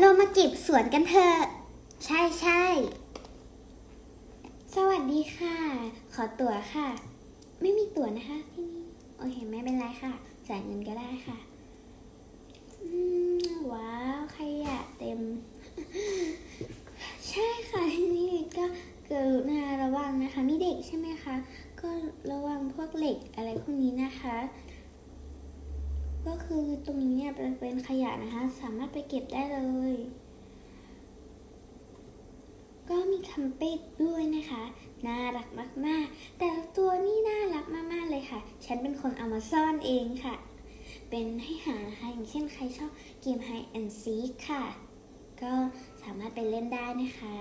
เรามาเก็บสวนกันเถอะ ใช่ใช่ สวัสดีค่ะ ขอตั๋วค่ะ ไม่มีตั๋วนะคะที่นี่ โอเค ไม่เป็นไรค่ะ จ่ายเงินก็ได้ค่ะอืมว้าวขยะเต็ม ใช่ค่ะที่นี่ก็กรุณาระวังนะคะ มีเด็กใช่ไหมคะ ก็ระวังพวกเหล็กอะไรพวกนี้นะคะ ก็คือตรงนี้เนี่ยเป็นเป็นขยะนะคะ สามารถไปเก็บได้เลย ก็มีคัมเป็ดด้วยนะคะ น่ารักมากๆ แต่ละตัวนี่น่ารักมากๆเลยค่ะ ฉันเป็นคนเอามาซ่อนเองค่ะ เป็นให้หานะคะอย่างเช่นใครชอบเกม Hide and Seek ค่ะ ก็สามารถไปเล่นได้นะคะ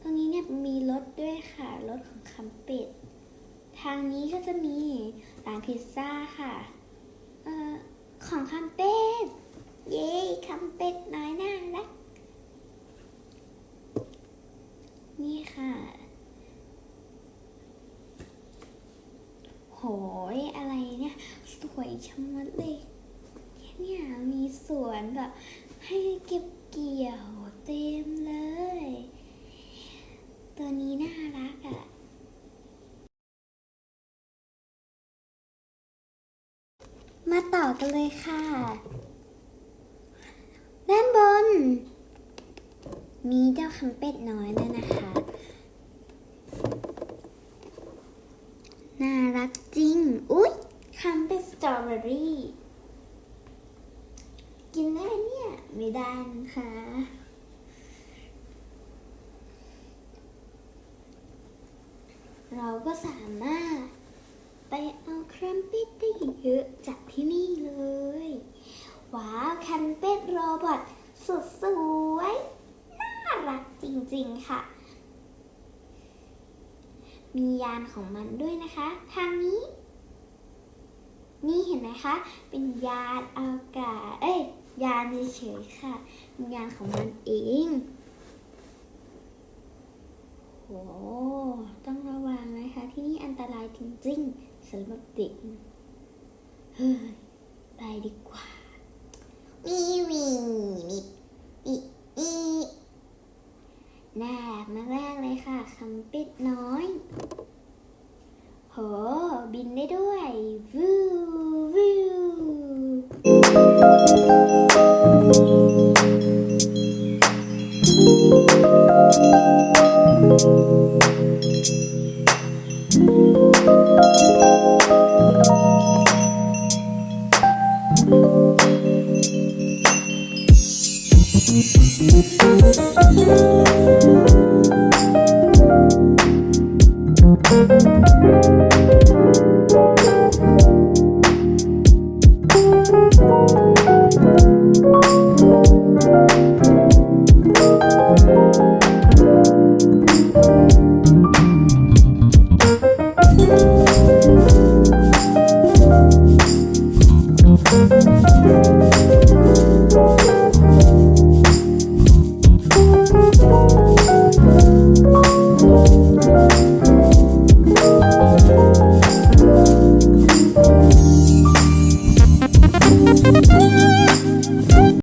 ตรงนี้เนี่ยมีรถด้วยค่ะ รถของคัมเป็ด ทางนี้ก็จะมีร้านพิซซ่าค่ะ เอ่อ ของคัมเป็ด เย้คัมเป็ดน้อยน่ารัก นี่ ค่ะ โหยอะไรเนี่ย สวยชะมัดเลยเนี่ยมีสวนแบบ ให้เก็บเกี่ยวเต็มเลย ตัวนี้น่ารักอะ่ะมาต่อกันเลยค่ะ ด้านบน มีเจ้าคัมเป็ดน้อยด้วยนะคะ น่า รักจริง อุ๊ยคัมเป็ดสตรอเบอรี่ กินได้เนี่ย ไม่ได้นะคะเราก็สามารถไปเอาแครมเป็ดได้เยอะจากที่นี่เลย ว้าวแคมเป็ดโรบอทสุดสวย น่ารักจริงๆค่ะ มียานของมันด้วยนะคะ ทางนี้ นี่เห็นไหมคะ เป็นยานอากาศ เอ้ย ยานเฉยๆค่ะเป็นยานของมันเองโหต้องระวังนะคะ ที่นี่อันตรายจริงๆสำหรับเด็กเฮ้ยไปดีกว่า แรกเลยค่ะคำปิดน้อย โห บินได้ด้วยวิววิวうん。